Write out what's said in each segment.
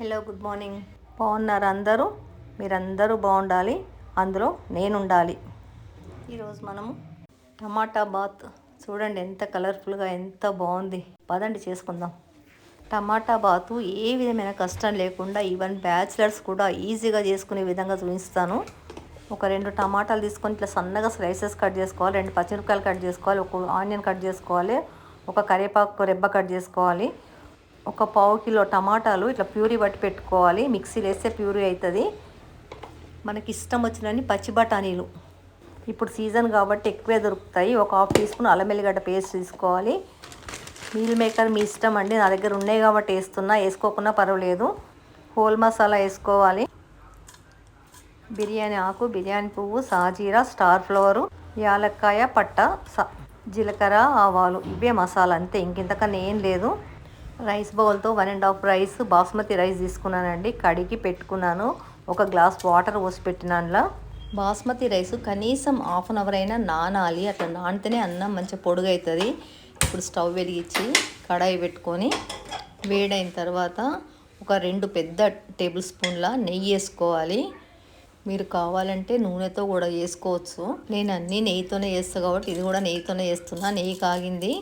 Hello good morning బాగున్నారు అందరూ? మీరందరూ బాగుండాలి. అందులో నేను ఉండాలి ఈరోజు మనము టమాటా బాత్. చూడండి ఎంత కలర్ఫుల్గా ఎంత బాగుంది. పదండి చేసుకుందాం. టమాటా బాతు ఏ విధమైన కష్టం లేకుండా ఈవెన్ బ్యాచిలర్స్ కూడా ఈజీగా చేసుకునే విధంగా చూపిస్తాను. ఒక రెండు టమాటాలు తీసుకొని ఇట్లా సన్నగా స్లైసెస్ కట్ చేసుకోవాలి. రెండు పచ్చిమిరపకాయలు కట్ చేసుకోవాలి. ఒక ఆనియన్ కట్ చేసుకోవాలి. ఒక కరివేపాకు రెబ్బ కట్ చేసుకోవాలి. ఒక పావు కిలో టమాటాలు ఇట్లా ప్యూరీ పట్టి పెట్టుకోవాలి. మిక్సీలో వేస్తే ప్యూరీ అవుతుంది మనకి ఇష్టం వచ్చినన్ని పచ్చి బఠానీలు. ఇప్పుడు సీజన్ కాబట్టి ఎక్కువే దొరుకుతాయి. ఒక హాఫ్ టీ స్పూన్ అల్లం వెల్లిగడ్డ పేస్ట్ తీసుకోవాలి. మీల్ మేకర్ మీ ఇష్టం అండి. నా దగ్గర ఉన్నాయి కాబట్టి వేస్తున్నా. వేసుకోకుండా పర్వాలేదు. హోల్ మసాలా వేసుకోవాలి. బిర్యానీ ఆకు బిర్యానీ పువ్వు సాజీరా స్టార్ ఫ్లవరు యాలక్కాయ పట్ట జీలకర్ర ఆవాలు. ఇవే మసాలా అంతే. ఇంకింతకన్నా ఏం లేదు. Rice బౌల్తో one and half rice basmati rice తీసుకున్నానండి. కడిగి పెట్టుకున్నాను. ఒక గ్లాస్ వాటర్ పోసి పెట్టినానులా బాస్మతి రైస్ కనీసం హాఫ్ అన్ అవర్ అయినా నానాలి. అట్లా నానితేనే అన్నం మంచిగా పొడుగవుతుంది ఇప్పుడు స్టవ్ వెలిగించి కడాయి పెట్టుకొని వేడైన తర్వాత ఒక రెండు పెద్ద టేబుల్ స్పూన్ల నెయ్యి వేసుకోవాలి. మీరు కావాలంటే నూనెతో కూడా వేసుకోవచ్చు. నేను అన్నీ నెయ్యితోనే చేస్తాను కాబట్టి ఇది కూడా నెయ్యితోనే చేస్తున్నా నెయ్యి కాగింది.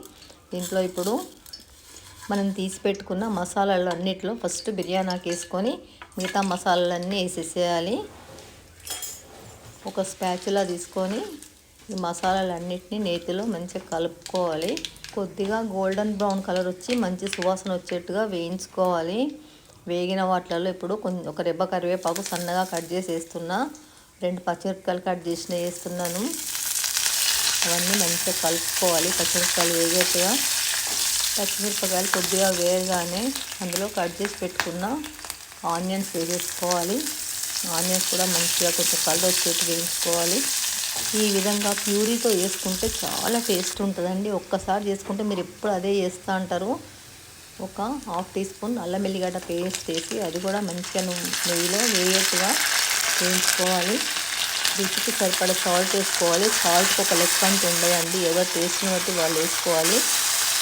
దీంట్లో ఇప్పుడు మనం తీసి పెట్టుకున్న మసాలాలు అన్నిటిలో ఫస్ట్ బిర్యానీకి వేసుకొని మిగతా మసాలాలన్నీ వేసేసేయాలి. ఒక స్పాచులా తీసుకొని ఈ మసాలాలన్నిటిని నేతిలో మంచిగా కలుపుకోవాలి. కొద్దిగా గోల్డెన్ బ్రౌన్ కలర్ వచ్చి మంచి సువాసన వచ్చేట్టుగా వేయించుకోవాలి. వేగిన వాటిలలో ఇప్పుడు కొంచెం ఒక రెబ్బ కరివేపాకు సన్నగా కట్ చేసి వేస్తున్నా రెండు పచ్చిమిరపకాయలు కట్ చేసిన వేస్తున్నాను. అవన్నీ మంచిగా కలుపుకోవాలి. పచ్చిమిరపకాయలు వేగేట్టుగా. పచ్చిమిరపకాయలు కొద్దిగా వేయగానే అందులో కట్ చేసి పెట్టుకున్న ఆనియన్స్ వేసేసుకోవాలి. ఆనియన్స్ కూడా మంచిగా కొంచెం కలర్ వచ్చేట్టు వేయించుకోవాలి. ఈ విధంగా ప్యూరీతో వేసుకుంటే చాలా టేస్ట్ ఉంటుందండి. ఒక్కసారి చేసుకుంటే మీరు ఎప్పుడు అదే చేస్తూ అంటారు. ఒక హాఫ్ టీ స్పూన్ అల్లం ఎల్లిగడ్డ పేస్ట్ వేసి అది కూడా మంచిగా నెయ్యిలో వేయట్టుగా వేయించుకోవాలి. రుచికి సరిపడ సాల్ట్ వేసుకోవాలి. సాల్ట్ ఒక లెక్క అంటూ ఉండదండి. ఏదో టేస్ట్ని బట్టి వాళ్ళు వేసుకోవాలి.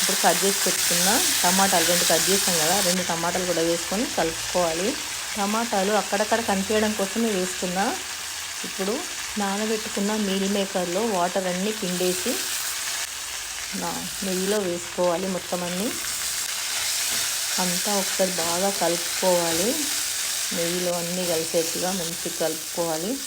ఇప్పుడు కట్ చేసి పెట్టుకున్న టమాటాలు రెండు కట్ చేసాం కదా రెండు టమాటాలు కూడా వేసుకొని కలుపుకోవాలి. టమాటాలు అక్కడక్కడ కనిపించడం కోసమే వేస్తున్నా ఇప్పుడు నానబెట్టుకున్న మీల్ మేకర్లో వాటర్ అన్నీ పిండేసి నా నెయ్యిలో వేసుకోవాలి మొత్తం అన్నీ. అంతా ఒకసారి బాగా కలుపుకోవాలి. నెయ్యిలో అన్నీ కలిసేట్టుగా మంచిగా కలుపుకోవాలి.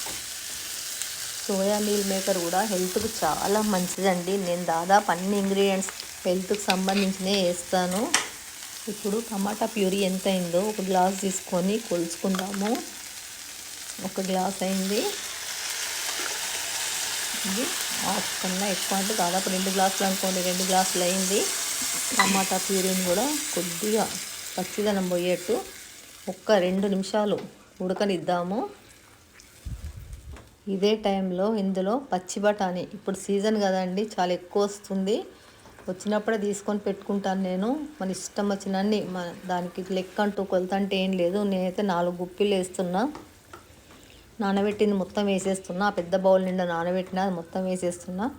సోయా మీల్ మేకర్ కూడా హెల్త్కి చాలా మంచిదండి. నేను దాదాపు అన్ని ఇంగ్రీడియంట్స్ హెల్త్కి సంబంధించినవి వేస్తాను. ఇప్పుడు టమాటా ప్యూరీ ఎంత అయిందో ఒక గ్లాస్ తీసుకొని కొలుచుకుందాము. ఒక గ్లాస్ అయింది. ఇది హాఫ్ కన్నా ఎక్కువ అంటే దాదాపు రెండు గ్లాసులు అనుకోండి రెండు గ్లాసులు అయింది. టమాటా ప్యూరీని కూడా కొద్దిగా పచ్చిదనం పోయేట్టు ఒక్క రెండు నిమిషాలు ఉడకనిద్దాము. ఇదే టైంలో ఇందులో పచ్చి బఠానీ. ఇప్పుడు సీజన్ కదండి చాలా ఎక్కువ వస్తుంది. వచ్చినప్పుడే తీసుకొని పెట్టుకుంటాను నేను. మన ఇష్టం వచ్చినన్ని మన దానికి లెక్క అంటూ కొలత అంటే ఏం లేదు. నేనైతే నాలుగు గుప్పిలు వేస్తున్నా. నానబెట్టింది మొత్తం వేసేస్తున్నా. పెద్ద బౌల్ నిండా నానబెట్టిన మొత్తం వేసేస్తున్నా.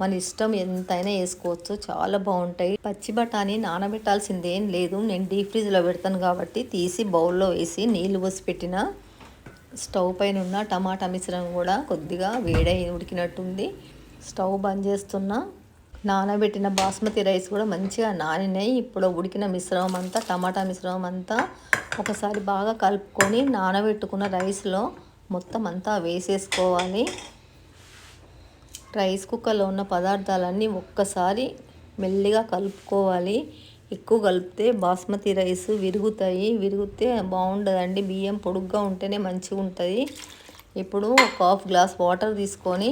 మన ఇష్టం ఎంతైనా వేసుకోవచ్చు. చాలా బాగుంటాయి. పచ్చి బఠానీ నానబెట్టాల్సింది ఏం లేదు. నేను డీప్ ఫ్రిడ్జ్లో పెడతాను కాబట్టి తీసి బౌల్లో వేసి నీళ్ళు పోసి పెట్టిన. స్టవ్ పైన ఉన్న టమాటా మిశ్రమం కూడా కొద్దిగా వేడై ఉడికినట్టుంది. స్టవ్ బంద్ చేస్తున్నా. నానబెట్టిన బాస్మతి రైస్ కూడా మంచిగా నానినాయి. ఇప్పుడు ఉడికిన మిశ్రమం అంతా టమాటా మిశ్రమం అంతా ఒకసారి బాగా కలుపుకొని నానబెట్టుకున్న రైస్లో మొత్తం అంతా వేసేసుకోవాలి. రైస్ కుక్కర్లో ఉన్న పదార్థాలన్నీ ఒక్కసారి మెల్లిగా కలుపుకోవాలి. ఎక్కువ కలిపితే బాస్మతి రైస్ విరుగుతాయి. విరిగితే బాగుండదండి. బియ్యం పొడుగ్గా ఉంటేనే మంచిగా ఉంటుంది ఇప్పుడు ఒక హాఫ్ గ్లాస్ వాటర్ తీసుకొని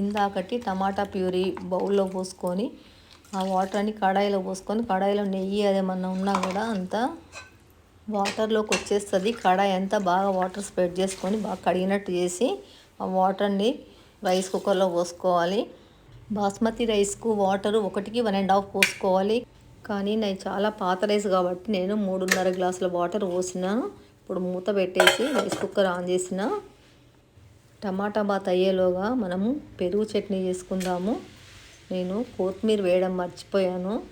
ఇందాకటి టమాటా ప్యూరీ బౌల్లో పోసుకొని ఆ వాటర్ని కడాయిలో పోసుకొని కడాయిలో నెయ్యి అదేమన్నా ఉన్నా కూడా అంతా వాటర్లోకి వచ్చేస్తుంది. కడాయి అంతా బాగా వాటర్ స్ప్రెడ్ చేసుకొని బాగా కడిగినట్టు చేసి ఆ వాటర్ని రైస్ కుక్కర్లో పోసుకోవాలి. బాస్మతి రైస్కు వాటర్ ఒకటికి వన్ అండ్ హాఫ్ పోసుకోవాలి. కానీ నేను చాలా పాత రైస్ కాబట్టి నేను మూడున్నర గ్లాసుల వాటర్ పోసినాను ఇప్పుడు మూత పెట్టేసి రైస్ కుక్కర్ ఆన్ చేసిన. టమాటా బాత్ అయ్యేలోగా మనము పెరుగు చట్నీ చేసుకుందాము. నేను కొత్తిమీర వేయడం మర్చిపోయాను.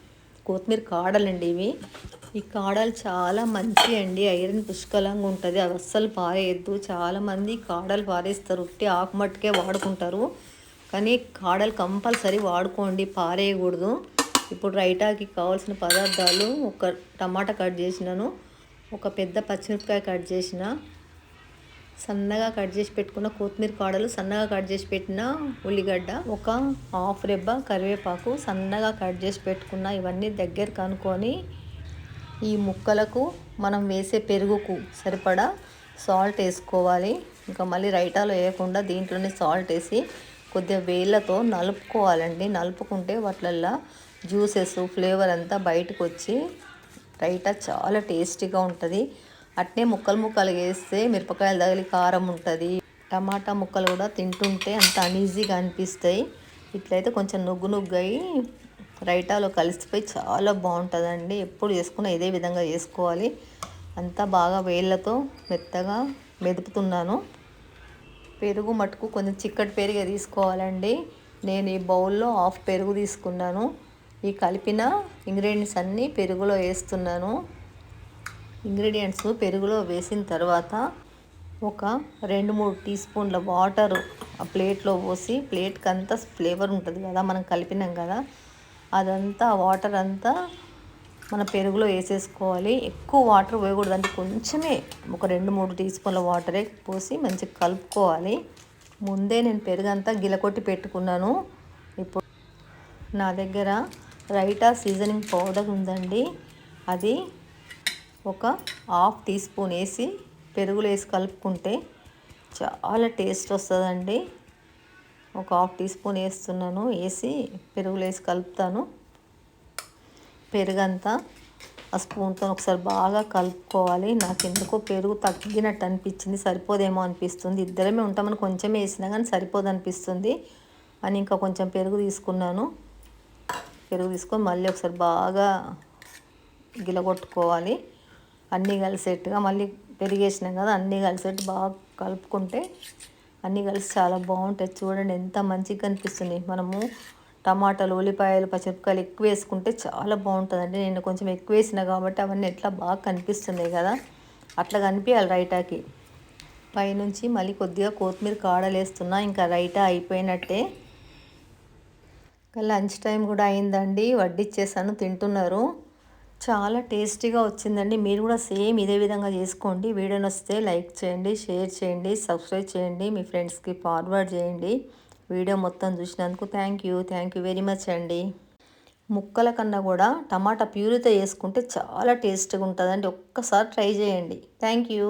కొత్తిమీర కాడలండి ఇవి. ఈ కాడలు చాలా మంచి అండి. ఐరన్ పుష్కలంగా ఉంటుంది. అవి అస్సలు పారేయద్దు. చాలామంది కాడలు పారేస్తారు. ఉట్టి ఆకు మట్టుకే వాడుకుంటారు. కానీ కాడలు కంపల్సరీ వాడుకోండి. పారేయకూడదు. ఇప్పుడు రైటాకి కావాల్సిన పదార్థాలు ఒక టమాటా కట్ చేసినాను. ఒక పెద్ద పచ్చిమిరపకాయ కట్ చేసిన సన్నగా కట్ చేసి పెట్టుకున్న కొత్తిమీర కాడలు సన్నగా కట్ చేసి పెట్టిన ఉల్లిగడ్డ ఒక హాఫ్ రెబ్బ కరివేపాకు సన్నగా కట్ చేసి పెట్టుకున్న ఇవన్నీ దగ్గర కనుక్కొని ఈ ముక్కలకు మనం వేసే పెరుగుకు సరిపడా సాల్ట్ వేసుకోవాలి. ఇంకా మళ్ళీ రైటాలో వేయకుండా దీంట్లోనే సాల్ట్ వేసి కొద్దిగా వేళ్ళతో నలుపుకోవాలండి. నలుపుకుంటే వాటిలల్లో జ్యూసెస్ ఫ్లేవర్ అంతా బయటకు వచ్చి రైటా చాలా టేస్టీగా ఉంటుంది. అట్నే ముక్కలు ముక్కలు వేస్తే మిరపకాయలు తగిలి కారం ఉంటుంది. టమాటా ముక్కలు కూడా తింటుంటే అంత అనీజీగా అనిపిస్తాయి. ఇట్లయితే కొంచెం నుగ్గు నుగ్గు అయ్యి రైటాలో కలిసిపోయి చాలా బాగుంటుందండి. ఎప్పుడు చేసుకున్నా ఇదే విధంగా చేసుకోవాలి. అంతా బాగా వేళ్ళతో మెత్తగా మెదుపుతున్నాను. పెరుగు మటుకు కొంచెం చిక్కటి పెరుగే తీసుకోవాలండి. నేను ఈ బౌల్లో హాఫ్ పెరుగు తీసుకున్నాను. ఈ కలిపిన ఇంగ్రీడియంట్స్ అన్నీ పెరుగులో వేస్తున్నాను. ఇంగ్రీడియంట్స్ పెరుగులో వేసిన తర్వాత ఒక రెండు మూడు టీ స్పూన్ల వాటర్ ఆ ప్లేట్లో పోసి ప్లేట్కి అంతా ఫ్లేవర్ ఉంటుంది కదా మనం కలిపినాం కదా అదంతా వాటర్ అంతా మన పెరుగులో వేసేసుకోవాలి. ఎక్కువ వాటర్ పోయకూడదు అంటే కొంచెమే ఒక రెండు మూడు టీ స్పూన్ల వాటరే పోసి మంచిగా కలుపుకోవాలి. ముందే నేను పెరుగు అంతా గిలకొట్టి పెట్టుకున్నాను. ఇప్పుడు నా దగ్గర రైటా సీజనింగ్ పౌడర్ ఉందండి అది ఒక హాఫ్ టీ స్పూన్ వేసి పెరుగులు వేసి కలుపుకుంటే చాలా టేస్ట్ వస్తుందండి. ఒక హాఫ్ టీ స్పూన్ వేస్తున్నాను వేసి పెరుగులు వేసి కలుపుతాను. పెరుగంతా ఆ స్పూన్తో ఒకసారి బాగా కలుపుకోవాలి. నాకు ఎందుకో పెరుగు తగ్గినట్టు అనిపించింది సరిపోదేమో అనిపిస్తుంది. ఇద్దరమే ఉంటామని కొంచెం వేసినా కానీ సరిపోదు అనిపిస్తుంది. అని ఇంకా కొంచెం పెరుగు తీసుకున్నాను. పెరుగు తీసుకొని మళ్ళీ ఒకసారి బాగా గిలగొట్టుకోవాలి. అన్నీ కలిసేట్టుగా మళ్ళీ పెరిగేసినాం కదా అన్నీ కలిసేట్టు బాగా కలుపుకుంటే అన్నీ కలిసి చాలా బాగుంటాయి చూడండి ఎంత మంచిగా కనిపిస్తుంది. మనము టమాటాలు ఉల్లిపాయలు పచ్చిమిరపకాయలు ఎక్కువ వేసుకుంటే చాలా బాగుంటుందండి. నేను కొంచెం ఎక్కువ వేసిన కాబట్టి అవన్నీ ఎట్లా బాగా కనిపిస్తున్నాయి కదా అట్లా కనిపించాలి రైటాకి పైనుంచి మళ్ళీ కొద్దిగా కొత్తిమీర కాడలు వేస్తున్నా ఇంకా రైటా అయిపోయినట్టే. లంచ్ టైం కూడా అయిందండి. వడ్డిచ్చేసాను తింటున్నారు. చాలా టేస్టీగా వచ్చిందండి. మీరు కూడా సేమ్ ఇదే విధంగా చేసుకోండి. వీడియో వస్తే లైక్ చేయండి షేర్ చేయండి సబ్స్క్రైబ్ చేయండి మీ ఫ్రెండ్స్కి ఫార్వర్డ్ చేయండి. వీడియో మొత్తం చూసినందుకు thank you. Thank you very much అండి. ముక్కల కన్నా కూడా టమాటా ప్యూరితో వేసుకుంటే చాలా టేస్ట్గా ఉంటుందండి. ఒక్కసారి ట్రై చేయండి. Thank you.